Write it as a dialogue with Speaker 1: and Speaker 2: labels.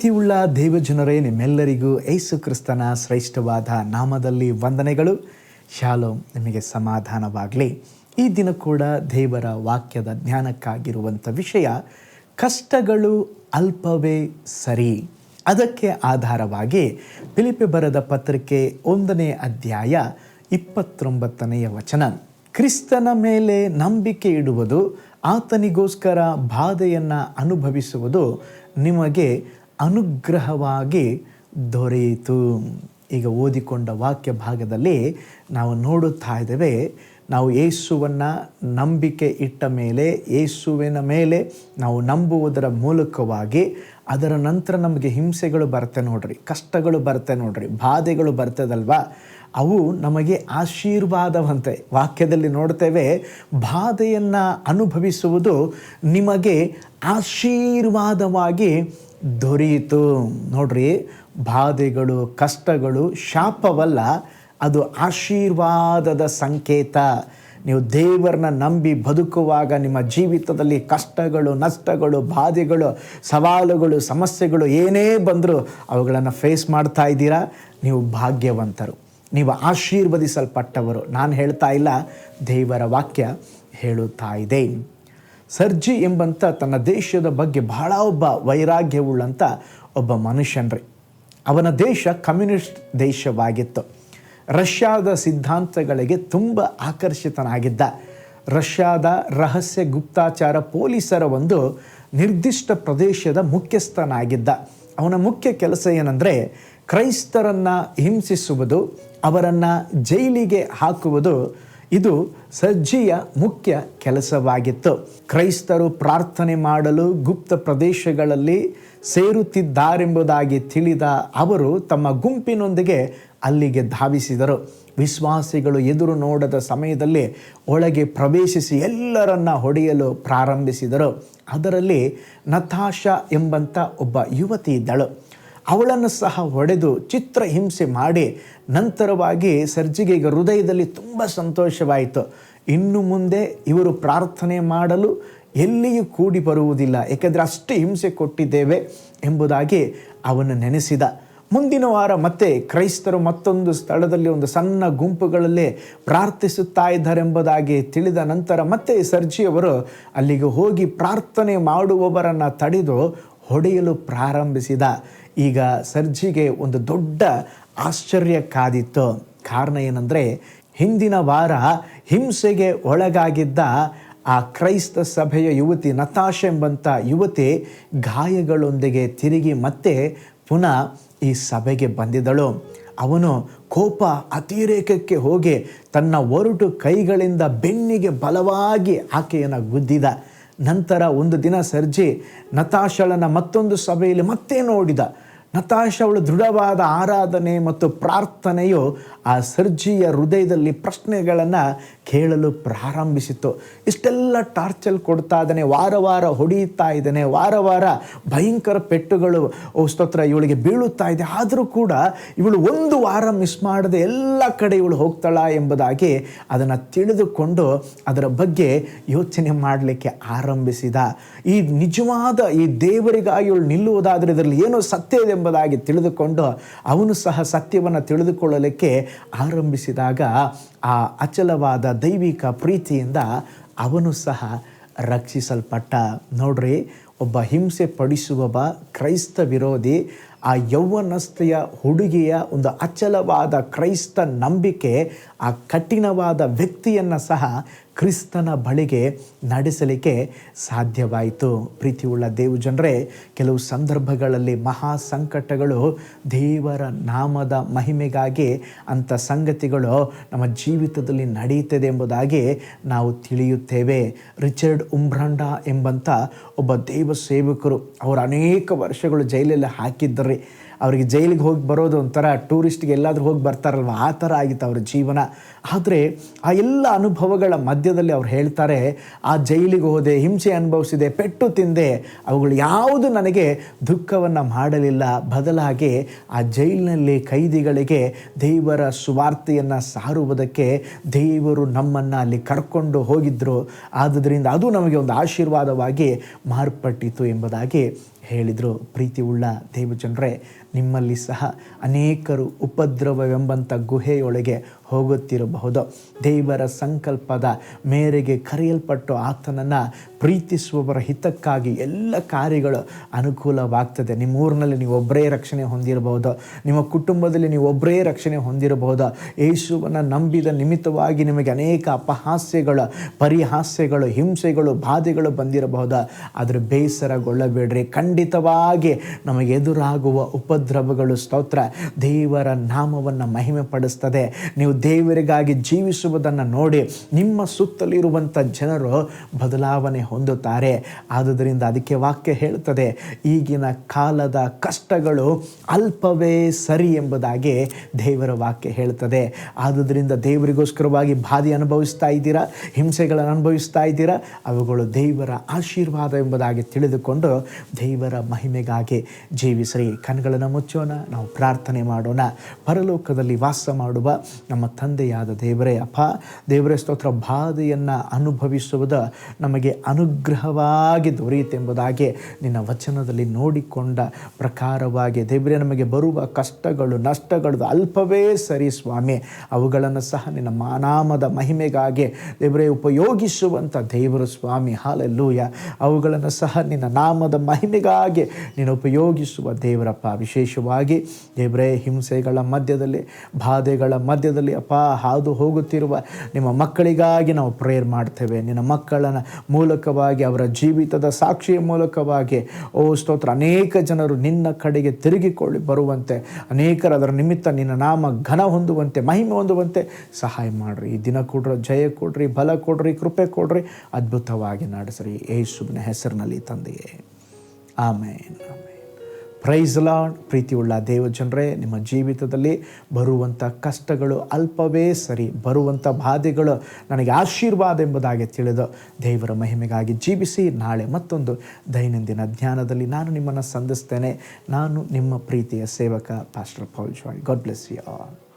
Speaker 1: ಪ್ರೀತಿಯುಳ್ಳ ದೇವಜನರೇ, ನಿಮ್ಮೆಲ್ಲರಿಗೂ ಏಸು ಕ್ರಿಸ್ತನ ಶ್ರೇಷ್ಠವಾದ ನಾಮದಲ್ಲಿ ವಂದನೆಗಳು. ಶಾಲೋ ನಿಮಗೆ ಸಮಾಧಾನವಾಗಲಿ. ಈ ದಿನ ಕೂಡ ದೇವರ ವಾಕ್ಯದ ಜ್ಞಾನಕ್ಕಾಗಿರುವಂಥ ವಿಷಯ, ಕಷ್ಟಗಳು ಅಲ್ಪವೇ ಸರಿ. ಅದಕ್ಕೆ ಆಧಾರವಾಗಿ ಫಿಲಿಪಿ ಬರೆದ ಪತ್ರಿಕೆ ಒಂದನೇ ಅಧ್ಯಾಯ ಇಪ್ಪತ್ತೊಂಬತ್ತನೆಯ ವಚನ. ಕ್ರಿಸ್ತನ ಮೇಲೆ ನಂಬಿಕೆ ಇಡುವುದು, ಆತನಿಗೋಸ್ಕರ ಬಾಧೆಯನ್ನು ಅನುಭವಿಸುವುದು ನಿಮಗೆ ಅನುಗ್ರಹವಾಗಿ ದೊರೆಯಿತು. ಈಗ ಓದಿಕೊಂಡ ವಾಕ್ಯ ಭಾಗದಲ್ಲಿ ನಾವು ನೋಡುತ್ತಾ ಇದ್ದೇವೆ, ನಾವು ಯೇಸುವನ್ನು ನಂಬಿಕೆ ಇಟ್ಟ ಮೇಲೆ, ಯೇಸುವಿನ ಮೇಲೆ ನಾವು ನಂಬುವುದರ ಮೂಲಕವಾಗಿ ಅದರ ನಂತರ ನಮಗೆ ಹಿಂಸೆಗಳು ಬರುತ್ತೆ ನೋಡ್ರಿ, ಕಷ್ಟಗಳು ಬರುತ್ತೆ ನೋಡ್ರಿ, ಬಾಧೆಗಳು ಬರ್ತದಲ್ವಾ? ಅವು ನಮಗೆ ಆಶೀರ್ವಾದವಂತೆ. ವಾಕ್ಯದಲ್ಲಿ ನೋಡ್ತೇವೆ, ಬಾಧೆಯನ್ನು ಅನುಭವಿಸುವುದು ನಿಮಗೆ ಆಶೀರ್ವಾದವಾಗಿ ದೊರೆಯಿತು. ನೋಡ್ರಿ, ಬಾಧೆಗಳು, ಕಷ್ಟಗಳು, ಶಾಪವಲ್ಲ, ಅದು ಆಶೀರ್ವಾದದ ಸಂಕೇತ. ನೀವು ದೇವರನ್ನ ನಂಬಿ ಬದುಕುವಾಗ ನಿಮ್ಮ ಜೀವಿತದಲ್ಲಿ ಕಷ್ಟಗಳು, ನಷ್ಟಗಳು, ಬಾಧೆಗಳು, ಸವಾಲುಗಳು, ಸಮಸ್ಯೆಗಳು ಏನೇ ಬಂದರೂ ಅವುಗಳನ್ನು ಫೇಸ್ ಮಾಡ್ತಾ ಇದ್ದೀರಾ? ನೀವು ಭಾಗ್ಯವಂತರು. ನೀವು ಆಶೀರ್ವದಿಸಲ್ಪಟ್ಟವರು. ನಾನು ಹೇಳ್ತಾ ಇಲ್ಲ, ದೇವರ ವಾಕ್ಯ ಹೇಳುತ್ತಾ ಇದೆ. ಸರ್ಜಿ ಎಂಬಂಥ ತನ್ನ ದೇಶದ ಬಗ್ಗೆ ಬಹಳ ಒಬ್ಬ ವೈರಾಗ್ಯವುಳ್ಳಂಥ ಒಬ್ಬ ಮನುಷ್ಯನ್ರಿ. ಅವನ ದೇಶ ಕಮ್ಯುನಿಸ್ಟ್ ದೇಶವಾಗಿತ್ತು. ರಷ್ಯಾದ ಸಿದ್ಧಾಂತಗಳಿಗೆ ತುಂಬ ಆಕರ್ಷಿತನಾಗಿದ್ದ. ರಷ್ಯಾದ ರಹಸ್ಯ ಗುಪ್ತಾಚಾರ ಪೊಲೀಸರ ಒಂದು ನಿರ್ದಿಷ್ಟ ಪ್ರದೇಶದ ಮುಖ್ಯಸ್ಥನಾಗಿದ್ದ. ಅವನ ಮುಖ್ಯ ಕೆಲಸ ಏನಂದರೆ ಕ್ರೈಸ್ತರನ್ನು ಹಿಂಸಿಸುವುದು, ಅವರನ್ನು ಜೈಲಿಗೆ ಹಾಕುವುದು ಇದು ಸಜ್ಜಿಯ ಮುಖ್ಯ ಕೆಲಸವಾಗಿತ್ತು. ಕ್ರೈಸ್ತರು ಪ್ರಾರ್ಥನೆ ಮಾಡಲು ಗುಪ್ತ ಪ್ರದೇಶಗಳಲ್ಲಿ ಸೇರುತ್ತಿದ್ದಾರೆಂಬುದಾಗಿ ತಿಳಿದ ಅವರು ತಮ್ಮ ಗುಂಪಿನೊಂದಿಗೆ ಅಲ್ಲಿಗೆ ಧಾವಿಸಿದರು. ವಿಶ್ವಾಸಿಗಳು ಎದುರು ನೋಡದ ಸಮಯದಲ್ಲಿ ಒಳಗೆ ಪ್ರವೇಶಿಸಿ ಎಲ್ಲರನ್ನ ಹೊಡೆಯಲು ಪ್ರಾರಂಭಿಸಿದರು. ಅದರಲ್ಲಿ ನತಾಶ ಎಂಬಂಥ ಒಬ್ಬ ಯುವತಿ ಇದ್ದಳು. ಅವಳನ್ನು ಸಹ ಹೊಡೆದು ಚಿತ್ರ ಹಿಂಸೆ ಮಾಡಿ ನಂತರವಾಗಿ ಸರ್ಜಿಗೆ ಈಗ ಹೃದಯದಲ್ಲಿ ತುಂಬ ಸಂತೋಷವಾಯಿತು. ಇನ್ನು ಮುಂದೆ ಇವರು ಪ್ರಾರ್ಥನೆ ಮಾಡಲು ಎಲ್ಲಿಯೂ ಕೂಡಿ ಬರುವುದಿಲ್ಲ. ಏಕೆಂದರೆ ಅಷ್ಟು ಹಿಂಸೆ ಕೊಟ್ಟಿದ್ದೇವೆ ಎಂಬುದಾಗಿ ಅವನು ನೆನೆಸಿದ. ಮುಂದಿನ ವಾರ ಮತ್ತೆ ಕ್ರೈಸ್ತರು ಮತ್ತೊಂದು ಸ್ಥಳದಲ್ಲಿ ಒಂದು ಸಣ್ಣ ಗುಂಪುಗಳಲ್ಲಿ ಪ್ರಾರ್ಥಿಸುತ್ತಾ ಇದ್ದಾರೆಂಬುದಾಗಿ ತಿಳಿದ ನಂತರ ಮತ್ತೆ ಸರ್ಜಿಯವರು ಅಲ್ಲಿಗೆ ಹೋಗಿ ಪ್ರಾರ್ಥನೆ ಮಾಡುವವರನ್ನು ತಡೆದು ಹೊಡೆಯಲು ಪ್ರಾರಂಭಿಸಿದ. ಈಗ ಸರ್ಜಿಗೆ ಒಂದು ದೊಡ್ಡ ಆಶ್ಚರ್ಯ ಕಾದಿತ್ತು ಕಾರಣ ಏನಂದರೆ, ಹಿಂದಿನ ವಾರ ಹಿಂಸೆಗೆ ಒಳಗಾಗಿದ್ದ ಆ ಕ್ರೈಸ್ತ ಸಭೆಯ ಯುವತಿ ನತಾಶ ಎಂಬಂಥ ಯುವತಿ ಗಾಯಗಳೊಂದಿಗೆ ತಿರುಗಿ ಮತ್ತೆ ಪುನಃ ಈ ಸಭೆಗೆ ಬಂದಿದ್ದಳು. ಅವನು ಕೋಪ ಅತಿರೇಕಕ್ಕೆ ಹೋಗಿ ತನ್ನ ಒರಟು ಕೈಗಳಿಂದ ಬೆನ್ನಿಗೆ ಬಲವಾಗಿ ಆಕೆಯನ್ನು ಗುದ್ದಿದ. ನಂತರ ಒಂದು ದಿನ ಸರ್ಜಿ ನತಾಶಳನ ಮತ್ತೊಂದು ಸಭೆಯಲ್ಲಿ ಮತ್ತೆ ನೋಡಿದ ನತಾಶ ಅವಳು ದೃಢವಾದ ಆರಾಧನೆ ಮತ್ತು ಪ್ರಾರ್ಥನೆಯು ಆ ಸರ್ಜಿಯ ಹೃದಯದಲ್ಲಿ ಪ್ರಶ್ನೆಗಳನ್ನು ಕೇಳಲು ಪ್ರಾರಂಭಿಸಿತು ಇಷ್ಟೆಲ್ಲ ಟಾರ್ಚಲ್ ಕೊಡ್ತಾ ಇದ್ದಾನೆ, ವಾರ ವಾರ ಹೊಡೆಯುತ್ತಾ ಇದ್ದಾನೆ, ವಾರ ವಾರ ಭಯಂಕರ ಪೆಟ್ಟುಗಳು ಸ್ತೋತ್ರ, ಇವಳಿಗೆ ಬೀಳುತ್ತಾ ಇದೆ. ಆದರೂ ಕೂಡ ಇವಳು ಒಂದು ವಾರ ಮಿಸ್ ಮಾಡದೆ ಎಲ್ಲ ಕಡೆ ಇವಳು ಹೋಗ್ತಾಳ ಎಂಬುದಾಗಿ ಅದನ್ನು ತಿಳಿದುಕೊಂಡು ಅದರ ಬಗ್ಗೆ ಯೋಚನೆ ಮಾಡಲಿಕ್ಕೆ ಆರಂಭಿಸಿದ. ಈ ನಿಜವಾದ ಈ ದೇವರಿಗಾಗಿ ಇವಳು ನಿಲ್ಲುವುದಾದರೆ ಇದರಲ್ಲಿ ಏನೋ ಸತ್ಯ ಇದೆ ಎಂಬುದಾಗಿ ತಿಳಿದುಕೊಂಡು ಅವನು ಸಹ ಸತ್ಯವನ್ನು ತಿಳಿದುಕೊಳ್ಳಲಿಕ್ಕೆ ಆರಂಭಿಸಿದಾಗ ಆ ಅಚಲವಾದ ದೈವಿಕ ಪ್ರೀತಿಯಿಂದ ಅವನು ಸಹ ರಕ್ಷಿಸಲ್ಪಟ್ಟ. ನೋಡ್ರಿ, ಒಬ್ಬ ಹಿಂಸೆ ಪಡಿಸುವವ ಕ್ರೈಸ್ತ ವಿರೋಧಿ, ಆ ಯೌವನಸ್ಥೆಯ ಹುಡುಗಿಯ ಒಂದು ಅಚಲವಾದ ಕ್ರೈಸ್ತ ನಂಬಿಕೆ, ಆ ಕಠಿಣವಾದ ವ್ಯಕ್ತಿಯನ್ನು ಸಹ ಕ್ರಿಸ್ತನ ಬಳಿಗೆ ನಡೆಸಲಿಕ್ಕೆ ಸಾಧ್ಯವಾಯಿತು. ಪ್ರೀತಿಯುಳ್ಳ ದೇವು ಜನರೇ, ಕೆಲವು ಸಂದರ್ಭಗಳಲ್ಲಿ ಮಹಾ ಸಂಕಟಗಳು ದೇವರ ನಾಮದ ಮಹಿಮೆಗಾಗಿ ಅಂಥ ಸಂಗತಿಗಳು ನಮ್ಮ ಜೀವಿತದಲ್ಲಿ ನಡೆಯುತ್ತದೆ ಎಂಬುದಾಗಿ ನಾವು ತಿಳಿಯುತ್ತೇವೆ. ರಿಚರ್ಡ್ ಉಂಬ್ರಾಂಡ ಎಂಬಂಥ ಒಬ್ಬ ದೇವ ಸೇವಕರು ಅವರು ಅನೇಕ ವರ್ಷಗಳು ಜೈಲಲ್ಲಿ ಹಾಕಿದ್ದಾರೆ ಅವರಿಗೆ ಜೈಲಿಗೆ ಹೋಗಿ ಬರೋದು ಒಂಥರ ಟೂರಿಸ್ಟ್ಗೆ ಎಲ್ಲಾದರೂ ಹೋಗಿ ಬರ್ತಾರಲ್ವ? ಆ ಥರ ಆಗಿತ್ತು ಅವ್ರ ಜೀವನ. ಆದರೆ ಆ ಎಲ್ಲ ಅನುಭವಗಳ ಮಧ್ಯದಲ್ಲಿ ಅವ್ರು ಹೇಳ್ತಾರೆ, ಆ ಜೈಲಿಗೆ ಹೋದೆ, ಹಿಂಸೆ ಅನುಭವಿಸಿದೆ, ಪೆಟ್ಟು ತಿಂದೆ, ಅವುಗಳು ಯಾವುದು ನನಗೆ ದುಃಖವನ್ನು ಮಾಡಲಿಲ್ಲ. ಬದಲಾಗಿ ಆ ಜೈಲಿನಲ್ಲಿ ಕೈದಿಗಳಿಗೆ ದೇವರ ಸುವಾರ್ತೆಯನ್ನು ಸಾರುವುದಕ್ಕೆ ದೇವರು ನಮ್ಮನ್ನು ಅಲ್ಲಿ ಕರ್ಕೊಂಡು ಹೋಗಿದ್ದರು ಆದ್ದರಿಂದ ಅದು ನಮಗೆ ಒಂದು ಆಶೀರ್ವಾದವಾಗಿ ಮಾರ್ಪಟ್ಟಿತು ಎಂಬುದಾಗಿ ಹೇಳಿದರು ಪ್ರೀತಿ ಉಳ್ಳ ದೇವಜನರೇ ನಿಮ್ಮಲ್ಲಿ ಸಹ ಅನೇಕರು ಉಪದ್ರವವೆಂಬಂಥ ಗುಹೆಯೊಳಗೆ ಹೋಗುತ್ತಿರಬಹುದು. ದೇವರ ಸಂಕಲ್ಪದ ಮೇರೆಗೆ ಕರೆಯಲ್ಪಟ್ಟು ಆತನನ್ನು ಪ್ರೀತಿಸುವವರ ಹಿತಕ್ಕಾಗಿ ಎಲ್ಲ ಕಾರ್ಯಗಳು ಅನುಕೂಲವಾಗ್ತದೆ. ನಿಮ್ಮ ಊರಿನಲ್ಲಿ ನೀವು ಒಬ್ಬರೇ ರಕ್ಷಣೆ ಹೊಂದಿರಬಹುದು. ನಿಮ್ಮ ಕುಟುಂಬದಲ್ಲಿ ನೀವು ಒಬ್ಬರೇ ರಕ್ಷಣೆ ಹೊಂದಿರಬಹುದು. ಯೇಸುವನ್ನು ನಂಬಿದ ನಿಮಿತ್ತವಾಗಿ ನಿಮಗೆ ಅನೇಕ ಅಪಹಾಸ್ಯಗಳು, ಪರಿಹಾಸ್ಯಗಳು, ಹಿಂಸೆಗಳು, ಬಾಧೆಗಳು ಬಂದಿರಬಹುದು. ಆದರೆ ಬೇಸರಗೊಳ್ಳಬೇಡ್ರಿ. ಖಂಡಿತವಾಗಿ ನಮಗೆ ಎದುರಾಗುವ ಉಪದ್ರವಗಳು ಸ್ತೋತ್ರ. ದೇವರ ನಾಮವನ್ನು ಮಹಿಮೆ ಪಡಿಸ್ತದೆ ನೀವು ದೇವರಿಗಾಗಿ ಜೀವಿಸುವುದನ್ನು ನೋಡಿ ನಿಮ್ಮ ಸುತ್ತಲಿರುವಂಥ ಜನರು ಬದಲಾವಣೆ ಹೊಂದುತ್ತಾರೆ. ಆದುದರಿಂದ ಅದಕ್ಕೆ ವಾಕ್ಯ ಹೇಳುತ್ತದೆ, ಈಗಿನ ಕಾಲದ ಕಷ್ಟಗಳು ಅಲ್ಪವೇ ಸರಿ ಎಂಬುದಾಗಿ ದೇವರ ವಾಕ್ಯ ಹೇಳ್ತದೆ ಆದುದರಿಂದ ದೇವರಿಗೋಸ್ಕರವಾಗಿ ಬಾಧೆ ಅನುಭವಿಸ್ತಾ ಇದ್ದೀರಾ? ಹಿಂಸೆಗಳನ್ನು ಅನುಭವಿಸ್ತಾ ಇದ್ದೀರಾ? ಅವುಗಳು ದೇವರ ಆಶೀರ್ವಾದ ಎಂಬುದಾಗಿ ತಿಳಿದುಕೊಂಡು ದೇವರ ಮಹಿಮೆಗಾಗಿ ಜೀವಿಸ್ರಿ. ಕಣ್ಗಳನ್ನು ಮುಚ್ಚೋಣ, ನಾವು ಪ್ರಾರ್ಥನೆ ಮಾಡೋಣ. ಪರಲೋಕದಲ್ಲಿ ವಾಸ ಮಾಡುವ ನಮ್ಮ ತಂದೆಯಾದ ದೇವರೇ, ಅಪ್ಪ, ದೇವರೇ ಸ್ತೋತ್ರ. ಬಾಧೆಯನ್ನು ಅನುಭವಿಸುವುದು ನಮಗೆ ಅನುಗ್ರಹವಾಗಿ ದೊರೆಯುತ್ತೆಂಬುದಾಗಿ ನಿನ್ನ ವಚನದಲ್ಲಿ ನೋಡಿಕೊಂಡ ಪ್ರಕಾರವಾಗಿ ದೇವರೇ, ನಮಗೆ ಬರುವ ಕಷ್ಟಗಳು ನಷ್ಟಗಳು ಅಲ್ಪವೇ ಸರಿ ಸ್ವಾಮಿ. ಅವುಗಳನ್ನು ಸಹ ನಿನ್ನ ಮಾನಾಮದ ಮಹಿಮೆಗಾಗಿ ದೇವರೇ ಉಪಯೋಗಿಸುವಂಥ ದೇವರು ಸ್ವಾಮಿ. ಹಾಲೆಲ್ಲೂಯ. ಅವುಗಳನ್ನು ಸಹ ನಿನ್ನ ನಾಮದ ಮಹಿಮೆಗಾಗಿ ನೀನು ಉಪಯೋಗಿಸುವ ದೇವರಪ್ಪ. ವಿಶೇಷವಾಗಿ ದೇವರೇ, ಹಿಂಸೆಗಳ ಮಧ್ಯದಲ್ಲಿ, ಬಾಧೆಗಳ ಮಧ್ಯದಲ್ಲಿ ಅಪ್ಪ ಹಾದು ಹೋಗುತ್ತಿರುವ ನಿಮ್ಮ ಮಕ್ಕಳಿಗಾಗಿ ನಾವು ಪ್ರೇಯರ್ ಮಾಡ್ತೇವೆ. ನಿನ್ನ ಮಕ್ಕಳನ ಮೂಲಕವಾಗಿ, ಅವರ ಜೀವಿತದ ಸಾಕ್ಷಿಯ ಮೂಲಕವಾಗಿ. ಓ, ಸ್ತೋತ್ರ. ಅನೇಕ ಜನರು ನಿನ್ನ ಕಡೆಗೆ ತಿರುಗಿಕೊಳ್ಳಿ ಬರುವಂತೆ, ಅನೇಕರು ಅದರ ನಿಮಿತ್ತ ನಿನ್ನ ನಾಮ ಘನ ಹೊಂದುವಂತೆ, ಮಹಿಮೆ ಹೊಂದುವಂತೆ ಸಹಾಯ ಮಾಡಿರಿ. ಈ ದಿನ ಕೊಡ್ರಿ, ಜಯ ಕೊಡ್ರಿ, ಬಲ ಕೊಡ್ರಿ, ಕೃಪೆ ಕೊಡ್ರಿ, ಅದ್ಭುತವಾಗಿ ನಡೆಸ್ರಿ. ಯೇಸುವಿನ ಹೆಸರಿನಲ್ಲಿ ತಂದೆಯೇ. ಆಮೇನ್ ಆಮೇನ್. ಪ್ರೈಸ್ ಲಾರ್ಡ್ ಪ್ರೀತಿಯುಳ್ಳ ದೇವಜನರೇ ನಿಮ್ಮ ಜೀವಿತದಲ್ಲಿ ಬರುವಂಥ ಕಷ್ಟಗಳು ಅಲ್ಪವೇ ಸರಿ, ಬರುವಂಥ ಬಾಧೆಗಳು ನನಗೆ ಆಶೀರ್ವಾದ ಎಂಬುದಾಗಿ ತಿಳಿದು ದೇವರ ಮಹಿಮೆಗಾಗಿ ಜೀವಿಸಿ ನಾಳೆ ಮತ್ತೊಂದು ದೈನಂದಿನ ಧ್ಯಾನದಲ್ಲಿ ನಾನು ನಿಮ್ಮನ್ನು ಸಂಧಿಸ್ತೇನೆ. ನಾನು ನಿಮ್ಮ ಪ್ರೀತಿಯ ಸೇವಕ pastor Paul Joy God bless you all